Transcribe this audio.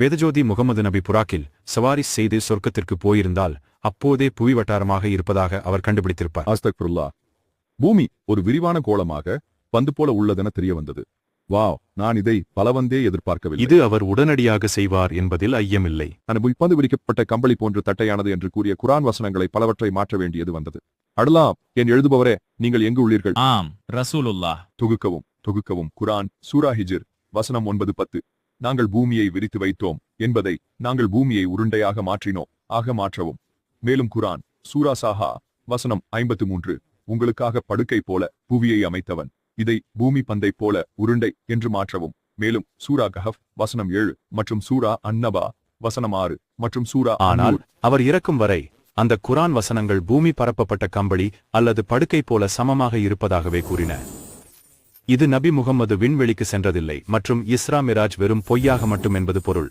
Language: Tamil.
வேதஜோதி முகமது நபி புராக்கில் சவாரி செய்து சொர்க்கத்திற்கு போயிருந்தால் அப்போதே புவி வட்டாரமாக இருப்பதாக அவர் கண்டுபிடித்திருப்பார். பூமி ஒரு விரிவான கோளமாக பந்து போல உள்ளதென தெரிய வந்தது வாவ் நான் இதை பலவந்தே எதிர்பார்க்கவில்லை. இது அவர் உடனடியாக செய்வார் என்பதில் ஐயமில்லை. இப்பந்து விரிக்கப்பட்ட கம்பளி போன்று தட்டையானது என்று கூறிய குரான் வசனங்களை பலவற்றை மாற்ற வேண்டியது வந்தது. அடலாம் என் எழுதுபவரே நீங்கள் எங்கு உள்ளீர்கள்? ஆம் ரசூலுல்லா தொகுக்கவும் தொகுக்கவும். குரான் சூரா ஹிஜிர் வசனம் ஒன்பது பத்து. நாங்கள் பூமியை விரித்து வைத்தோம் என்பதை நாங்கள் பூமியை உருண்டையாக மாற்றினோம் ஆக மாற்றவும். மேலும் குரான் சூரா சாஹா வசனம் ஐம்பத்து மூன்று உங்களுக்காக படுக்கை போல புவியை அமைத்தவன். இதை பூமி பந்தை போல உருண்டை என்று மாற்றவும். மேலும் சூரா கஹப் வசனம் ஏழு மற்றும் சூரா அன்னபா வசனம் ஆறு மற்றும் சூரா ஆனால் அவர் இறக்கும் வரை அந்த குரான் வசனங்கள் பூமி பரப்பப்பட்ட கம்பளி அல்லது படுக்கை போல சமமாக இருப்பதாகவே கூறின. இது நபி முகம்மது விண்வெளிக்கு சென்றதில்லை மற்றும் இஸ்ரா மிராஜ் வெறும் பொய்யாக மட்டும் என்பது பொருள்.